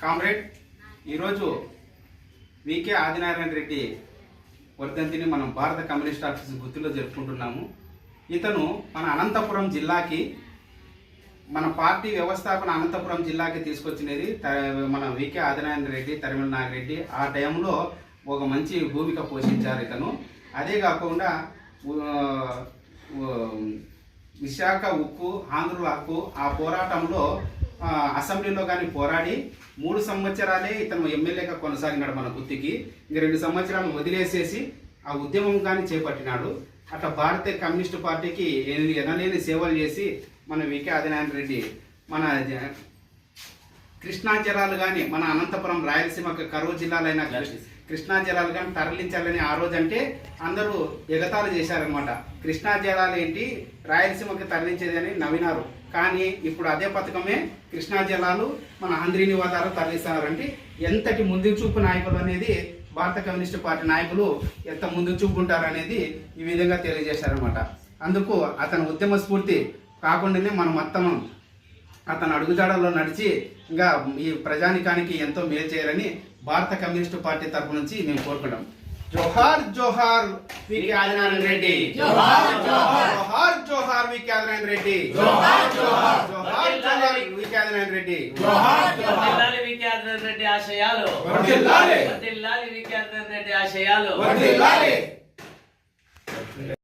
Comrade ఈరోజు VK Adinarayana Reddy వర్ధంతిని మనం భారత కమ్యూనిస్ట్ ఆఫీస్ గుర్తులో జరుపుకుంటున్నాము. ఇతను మన అనంతపురం జిల్లాకి మన పార్టీ వ్యవస్థాపన అనంతపురం జిల్లాకి తీసుకొచ్చినది మన వికే ఆదినారాయణ రెడ్డి తరిమల నాగిరెడ్డి. ఆ టైంలో ఒక మంచి భూమిక పోషించారు ఇతను. అదే కాకుండా విశాఖ ఉక్కు ఆంధ్రుల హక్కు ఆ పోరాటంలో అసెంబ్లీలో కానీ పోరాడి మూడు సంవత్సరాలే ఇతను ఎమ్మెల్యేగా కొనసాగినాడు మన గుత్తికి. ఇంక రెండు సంవత్సరాలు వదిలేసేసి ఆ ఉద్యమం కానీ చేపట్టినాడు. అట్లా భారతీయ కమ్యూనిస్టు పార్టీకి ఎనలేని సేవలు చేసి మన వికే ఆదినారాయణ రెడ్డి మన జ- కృష్ణా కానీ మన అనంతపురం రాయలసీమ కరువు జిల్లాలైన కృష్ణా జలాలు కానీ తరలించాలని ఆ రోజు అంటే అందరూ ఎగతాలు చేశారనమాట కృష్ణా జలాలు ఏంటి? రాయలసీమకి తరలించేది అని నవ్వినారు. కానీ ఇప్పుడు అదే పథకమే కృష్ణా జలాలు మన ఆంధ్రీని వాదాలు తరలిస్తారంటే ఎంతటి ముందు చూపు నాయకులు అనేది భారత కమ్యూనిస్టు పార్టీ నాయకులు ఎంత ముందు చూపు ఉంటారు అనేది ఈ విధంగా తెలియజేశారనమాట అందుకు అతని ఉద్యమ స్ఫూర్తి కాకుండానే మనం మొత్తం అతను అడుగుజాడల్లో నడిచి ఇంకా ఈ ప్రజానికానికి ఎంతో మేలు చేయాలని భారత కమ్యూనిస్టు పార్టీ తరపు నుంచి మేము కోరుకుంటాం జోహార్ జోహార్ వికి ఆదినారాయణ రెడ్డి జోహార్, జోహార్. జోహార్ జోహార్ వికి ఆదినారాయణ రెడ్డి జోహార్, జోహార్. జోహార్ జోహార్ వికి ఆదినారాయణ రెడ్డి జోహార్, జోహార్. వర్ధిల్లాలి విఖ్యాత రెడ్డి ఆశయాలు వర్ధిల్లాలి. వర్ధిల్లాలి విఖ్యాత రెడ్డి ఆశయాలు వర్ధిల్లాలి.